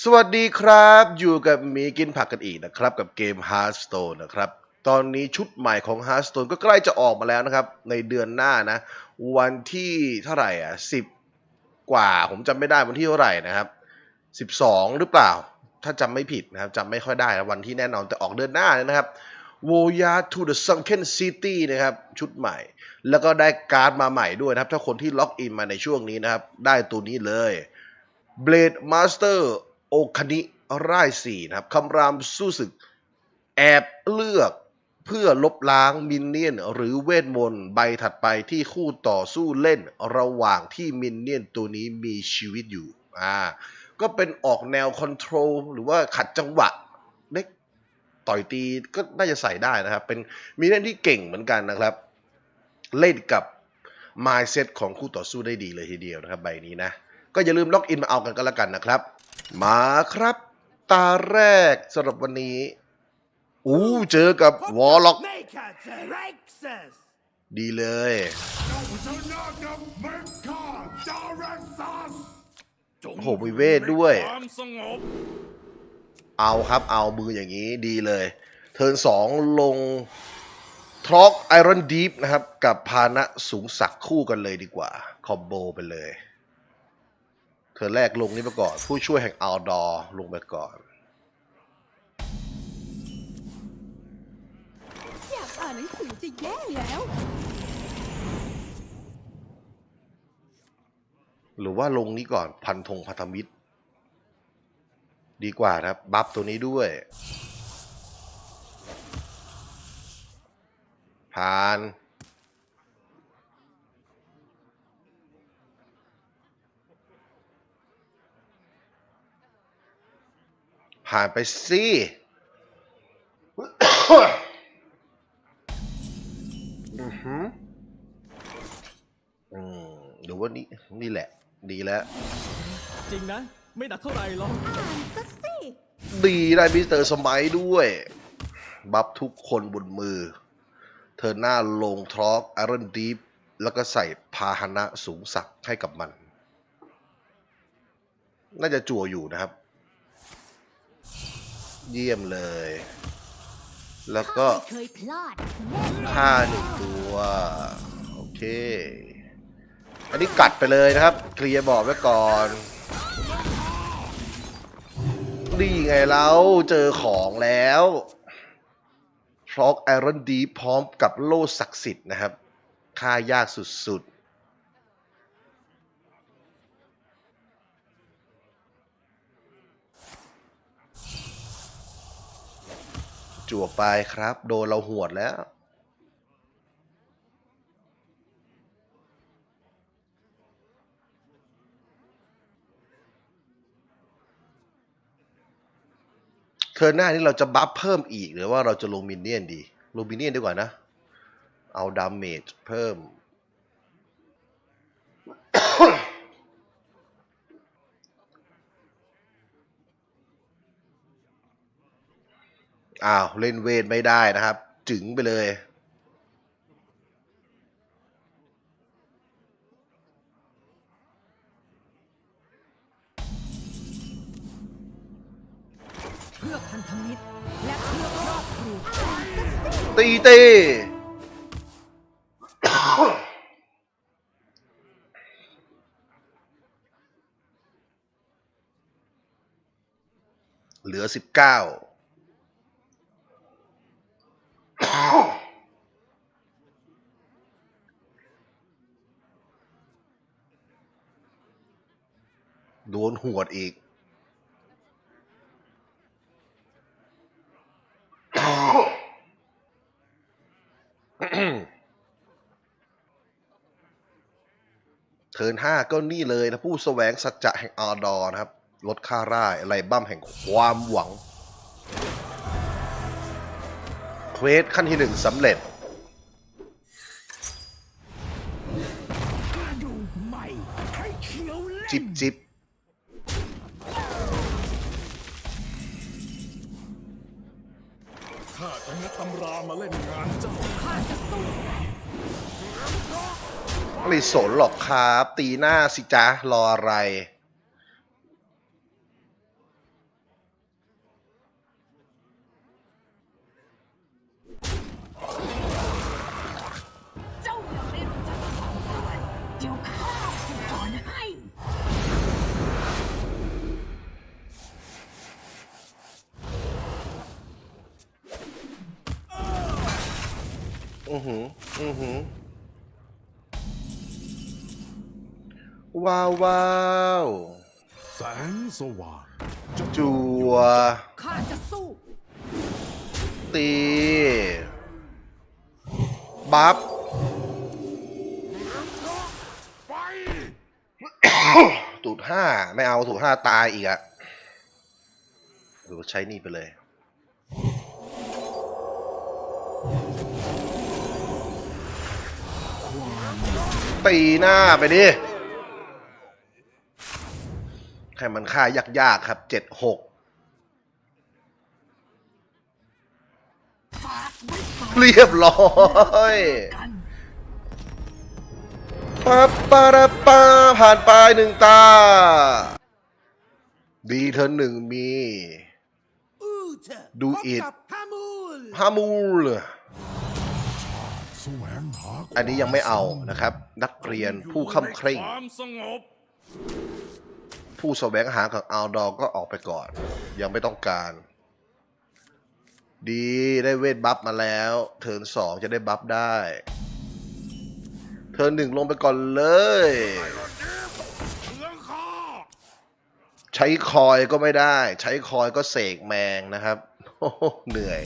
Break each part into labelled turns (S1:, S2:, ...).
S1: สวัสดีครับ อยู่กับหมีกินผักกันอีกนะครับ กับเกม Hearthstone นะครับ ตอนนี้ชุดใหม่ของ Hearthstone ก็ใกล้จะออกมาแล้วนะครับ ในเดือนหน้านะ วันที่เท่าไหร่อะสิบกว่าผมจำไม่ได้วันที่เท่าไหร่นะครับสิบสองหรือเปล่า ถ้าจำไม่ผิดนะครับจำไม่ค่อยได้นะวันที่แน่นอนแต่ออกเดือนหน้านะครับ w o y a to the Sunken City นะครับชุดใหม่ แล้วก็ได้การ์ดมาใหม่ด้วยนะครับ ถ้าคนที่ล็อกอินมาในช่วงนี้นะครับ ได้ตัวนี้เลย Blade Master โอคานิร่ายสี่นะครับคำรามสู้ศึก แอบเลือกเพื่อลบล้างมินเนี่ยน หรือเวทมนต์ใบถัดไปที่คู่ต่อสู้เล่นระหว่างที่มินเนี่ยนตัวนี้มีชีวิตอยู่อ่าก็เป็นออกแนวคอนโทรลหรือว่าขัดจังหวะเล็กต่อยตีก็น่าจะใส่ได้นะครับ เป็นมีเล่นที่เก่งเหมือนกันนะครับ เล่นกับ mindset ของคู่ต่อสู้ได้ดีเลยทีเดียวนะครับใบนี้นะ ก็อย่าลืมล็อกอินมาเอากันก็แล้วกันนะครับ มาครับ ตาแรกสำหรับวันนี้ อู้เจอกับวอลล็อก
S2: Maker Terexus!
S1: ดีเลย
S2: โอ้
S1: โอ้โหมีเวทด้วย
S2: ความสงบ
S1: เอาครับเอามืออย่างนี้ดีเลย เทิร์นสองลงทรอกไอรอนดีฟนะครับ กับพานะสูงสักคู่กันเลยดีกว่า คอมโบไปเลย เทิร์นแรกลงนี้ไปก่อน ผู้ช่วยแห่งอัลดอร์ลงไปก่อน
S3: อยากอ่านหนังสือจะแย่แล้ว
S1: หรือว่าลงนี้ก่อนพันธงพันธมิตร ดีกว่านะครับ บัฟตัวนี้ด้วย ผ่าน ผ่านไปสิอือหืออืมหรือว่านี่นี่แหละ ดีแล้ว
S4: จริงนะ ไม่หนักเท่าไหร่หรอก
S3: อ่านก็สิ
S1: ดีได้มิสเตอร์สมัยด้วย บัฟทุกคนบนมือ เธอหน้าลงทรอกไอรอนดีฟแล้วก็ใส่พาหนะสูงสักให้กับมัน น่าจะจั่วอยู่นะครับ เยี่ยมเลย แล้วก็
S3: ไม่เคยพลาดแน่นอน
S1: ฆ่าหนึ่งตัว โอเค อันนี้กัดไปเลยนะครับ เคลียร์บอร์ดไว้ก่อนดีไงเราเจอของแล้วฟล็อกไอรอนดีพร้อมกับโล่ศักดิ์สิทธิ์นะครับฆ่ายากสุดๆ จั่วไปครับ โดนเราหวดแล้วเทิร์หน้านี้เราจะบัฟเพิ่มอีกหรือว่าเราจะลงมินเนี่ยนดี ลงมินเนี่ยนดีกว่านะ เอาดาเมจเพิ่ม อ้าวเล่นเวทไม่ได้นะครับ จึงไปเลย
S3: เพื่อพันธมิตรและเพื่อครอบครัว
S1: ตีเตีเหลือสิบเก้า โดนหวดอีก เทิร์นห้าก็นี่เลยนะ ผู้แสวงสัจจะแห่งอาร์ดอร์นะครับ ลดค่าร่ายไรบั้มแห่งความหวัง เควสขั้นที่หนึ่งสำเร็จ
S2: ดูใหม่ให้เขียวเล่น
S1: จิบจิบ
S4: มาเล่นงานเจ้า
S3: ข้าจะสู้
S1: ไม่สนหรอกครับ ตีหน้าสิจ๊ะรออะไร อือหือ อือหือ ว้าวว้าว
S4: แสงสว่าง
S1: จัว
S3: ข้าจะสู้
S1: ตีบัฟตูดห้าไม่เอาตูดห้าตายอีกอะหรือว่าใช้นี่ไปเลย ตีหน้าไปดิให้มันค่ายากๆครับเจ็ดหกเรียบร้อยปั๊บปาราปาผ่านไปหนึ่งตา ดีเธอหนึ่งมี ดูอิด
S2: ฮามูล
S1: อันนี้ยังไม่เอานะครับ นักเรียนผู้ข้ามเคร่ง ผู้แสวงหาของอัลดอก็ออกไปก่อน ยังไม่ต้องการ ดีได้เวทบัฟมาแล้ว เทิร์นสองจะได้บัฟได้ เทิร์นหนึ่งลงไปก่อนเลย ใช้คอยก็ไม่ได้ ใช้คอยก็เสกแมงนะครับโอ้โหเหนื่อย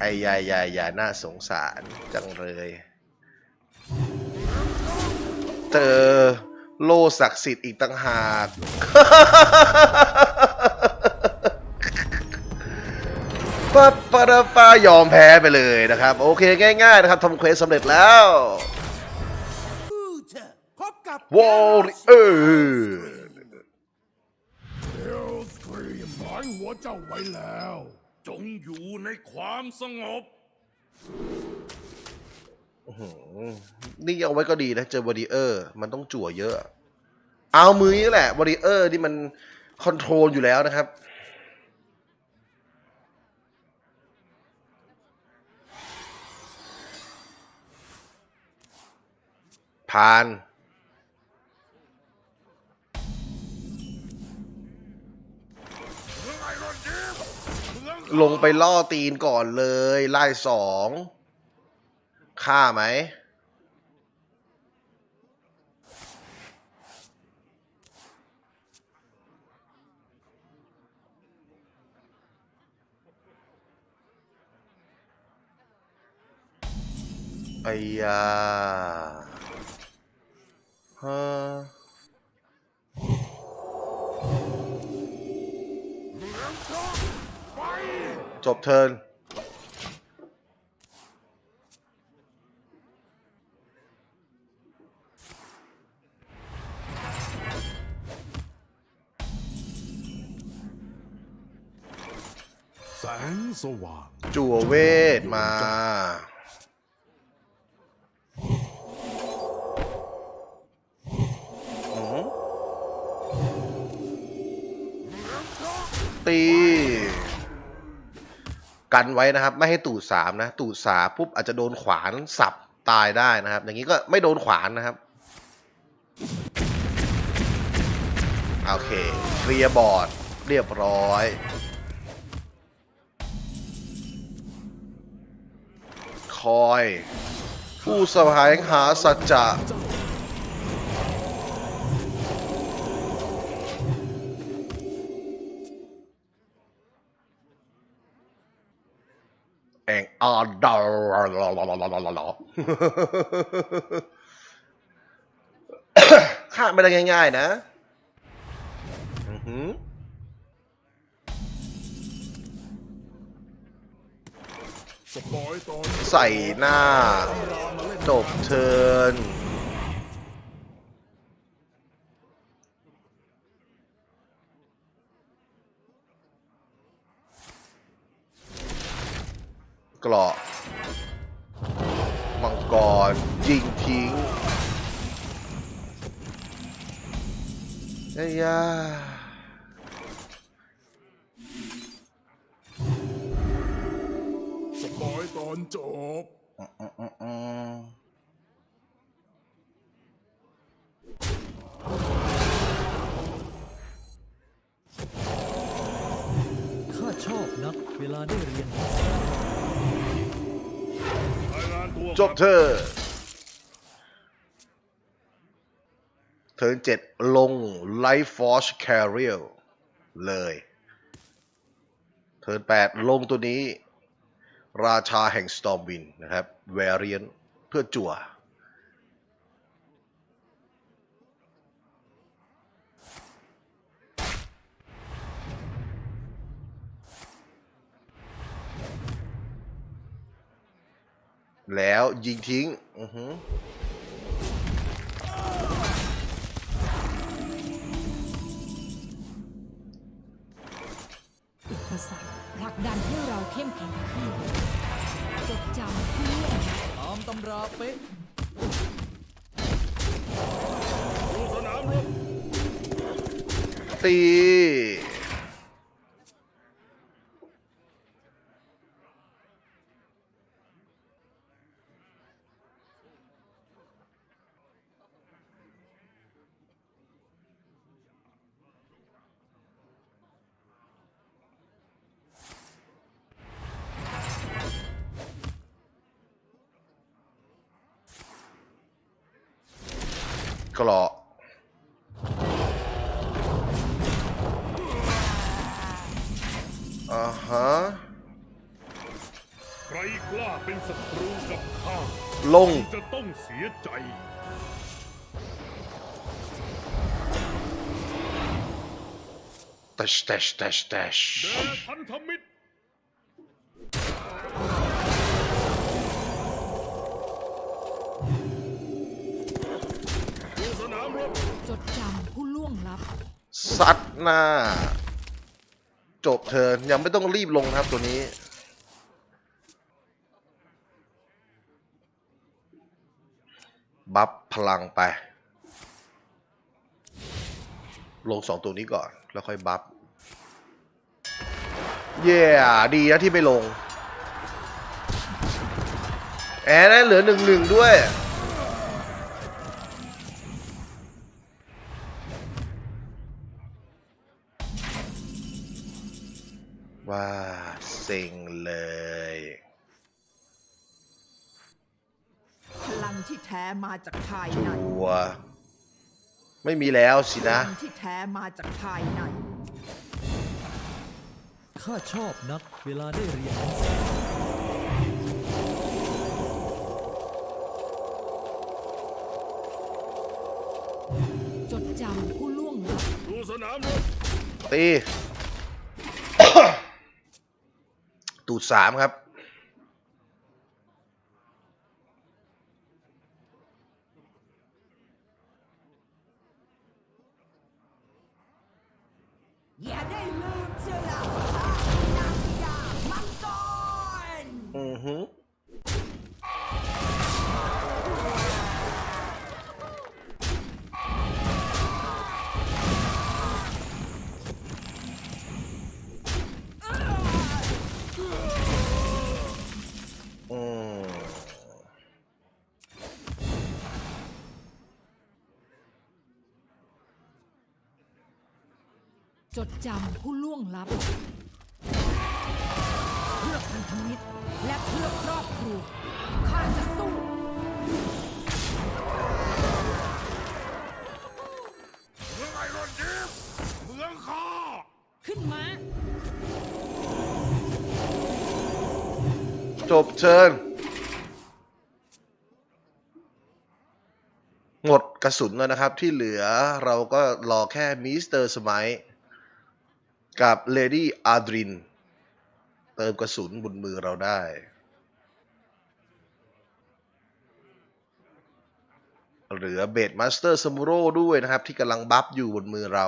S1: ไอ้ยายยายยาน่าสงสารจังเลยเจอโลศักดิ์สิทธิ์อีกต่างหากป้าปาราป้ายอมแพ้ไปเลยนะครับ โอเคง่ายๆนะครับทำเควสสำเร็จแล้ว
S2: อูเธอพบกับ
S1: วอริเออร์
S4: เอลสครีมหมายหัวเจ้าไว้แล้ว
S2: จงอยู่ในความสงบ
S1: นี่เอาไว้ก็ดีนะ เจอบอดีเออร์ มันต้องจั่วเยอะ เอามือนี่แหละบอดีเออร์ที่มันคอนโทรลอยู่แล้วนะครับ ผ่าน ลงไปล่อตีนก่อนเลยไล่สองฆ่าไหมไอ้ย จบเทิร์น
S4: แสงสว่าง
S1: จั่วเวทมาอือหือตี กันไว้นะครับ ไม่ให้ตูดสามนะ ตูดสามปุ๊บอาจจะโดนขวานสับตายได้นะครับ อย่างนี้ก็ไม่โดนขวานนะครับ โอเคเคลียร์บอร์ดเรียบร้อยคอย ผู้สวายหาสัจจะ แองอาดาฆ่าไม่ได้ง่าย ๆ นะใส่หน้า
S4: ตำรามาเล่น
S1: จบเทิร์น เกราะมังกรยิงทิ้งไอ้ยา
S4: สปอยตอนจบ
S1: อืมอืมอืม
S5: ข้าชอบนักเวลาได้เรียน
S2: รายงานตัว
S1: จบเธอเทิร์นเจ็ดลง Life Force Carrier เลยเทิร์นแปดลงตัวนี้ ราชาแห่ง Stormwind นะครับ Variant เพื่อจั่ว แล้วยิงทิ้ง อือหือ
S3: อุปสรรคผลักดันให้เราเข้มแข็งขึ้นจดจำเพื่อน
S5: ตามตำราเป๊ะ
S2: ดูสนามรบ
S1: ตี เกราะ อ่าฮะ
S2: ใครกล้าเป็นศัตรูกับข้า
S1: ลง
S2: จะต้องเสียใจ
S1: แตชแตชแตชแตช
S2: แด่พันธมิตรดูสนามรบ
S3: จดจำผู้ล่วงลับ
S1: ซัดหน้า จบเธอยังไม่ต้องรีบลงครับตัวนี้ บัฟพลังไป ลงสองตัวนี้ก่อน แล้วค่อยบัฟเย่ดีนะที่ไม่ลง แอร์ได้เหลือหนึ่งหนึ่งด้วย ซ็งเลย
S6: พลังที่แท้มาจากภาย
S1: จั
S6: ใน
S1: วไม่มีแล้วสิ
S6: พ
S1: นะ
S6: ลังที่แท้มาจากภายใน
S5: ข้าชอบนักเวลาได้เรียน
S3: จดจำผู้ล่วงลับ
S2: ดูสนามรบ
S1: ตี ตรสามครับ
S6: ด
S3: จำผู้ล่วงลับ เพื่อพันธมิตรและเพื่อครอบครัวข้าจะสู้
S2: เมืองไอรอนดิฟเมืองข้า
S3: ขึ้นมา
S1: จบเชิญ หมดกระสุนแล้วนะครับที่เหลือเราก็รอแค่มิสเตอร์สมัย กับเลดี้อาดริน เติมกระสุนบนมือเราได้ เหลือเบดมาสเตอร์ซามูโร่ด้วยนะครับ ที่กำลังบัฟอยู่บนมือเรา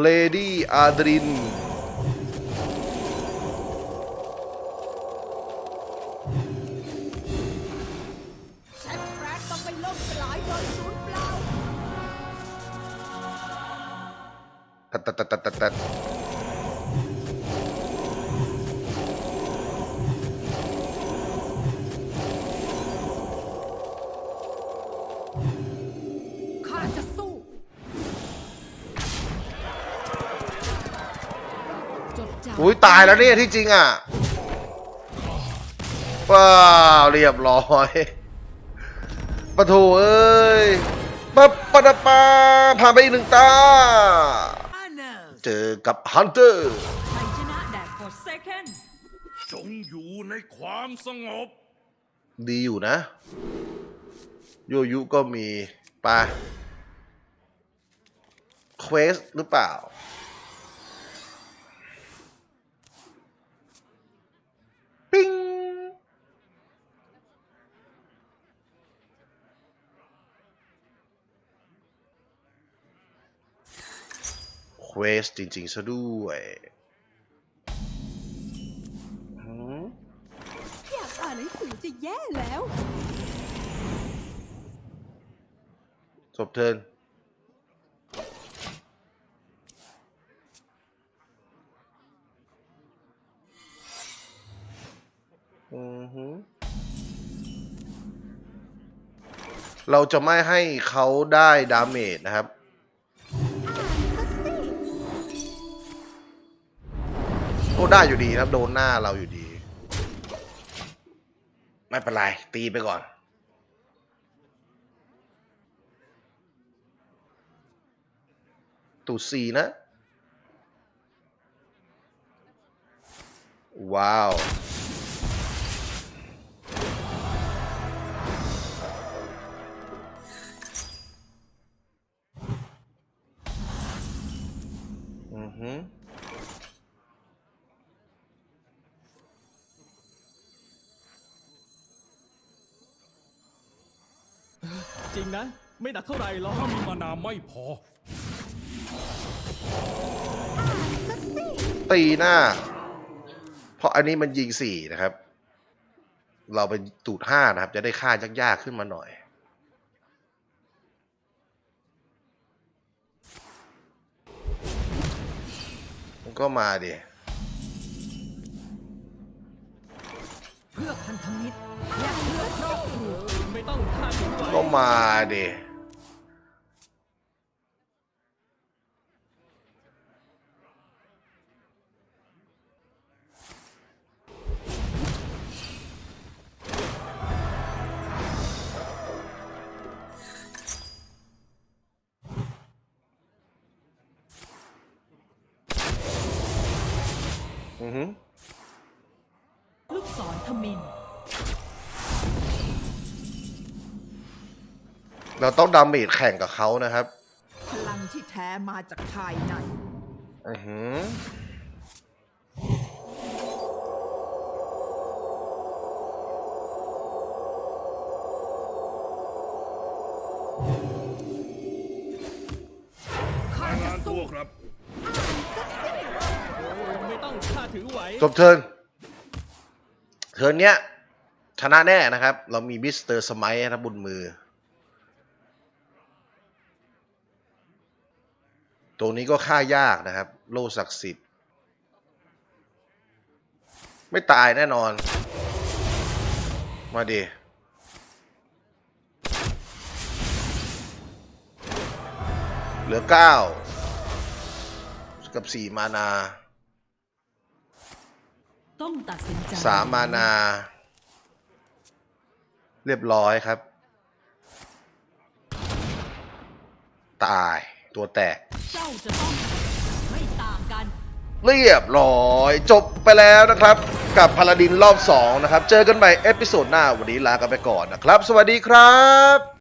S1: เล อุ้
S6: ย
S1: ตายแล้วเนี่ยที่จริงอะว้าวเรียบร้อยปะโถเอ้ยปั๊บปะดะปาผ่านไปอีกหนึ่งตา เจอกับฮันเตอร์
S3: ชัยชนะแดดพอเซคัน
S2: จงอยู่ในความสงบ
S1: ดีอยู่นะ โยยุก็มีปาเควสหรือเปล่า ปิ้ง เคว สจริงๆซะด้วยหืม
S6: อยากอ่านหนังสือจะแย่แล้ว
S1: จบเทิร์นอือหือเราจะไม่ให้เขาได้ดาเมจนะครับ ก็ได้อยู่ดีครับโดนหน้าเราอยู่ดี ไม่เป็นไร ตีไปก่อน ตูดสีนะ ว้าว อือหือ
S5: งนะ ไม่หนักเท่าไหร่หรอก
S2: ถ้ามีมานาไม่พอ
S1: ตีหน้า เพราะอันนี้มันยิงสี่นะครับ เราเป็นตูดห้านะครับ จะได้ค่ายากๆขึ้นมาหน่อยมันก็มาดิ
S3: เพื่อพันธมิตรและเพื่อครอบครัว
S5: ไม่ต้องคาดหวัง
S1: ก็มาดิ เราต้องดาเมจแข่งกับเขานะครับ
S6: พลังที่แท้มาจากภายใน
S1: อือหือ
S3: ข้ารา
S2: ย
S3: จะ
S2: งานตั
S3: สู้
S2: วครับ
S5: ไม่ต้องคาดถือไหว
S1: จบเทิร์นเทิร์นเนี้ยชนะแน่นะครับ เรามีมิสเตอร์สมัยนะครับบนมือ ตัวนี้ก็ฆ่ายากนะครับ โลศักดิ์สิทธิ์ ไม่ตายแน่นอน มาดิเหลือเก้ากับสี่มานา
S3: ต้องตัดสินใจ
S1: สามมานา เรียบร้อยครับ ตาย ตัวแตก
S3: เจ้าจะต้องไม่ต่างกัน
S1: เรียบร้อย จบไปแล้วนะครับ กับพาลาดินรอบ 2 นะครับ เจอกันใหม่เอพิโซดหน้าวันนี้ลากันไปก่อนนะครับ สวัสดีครับ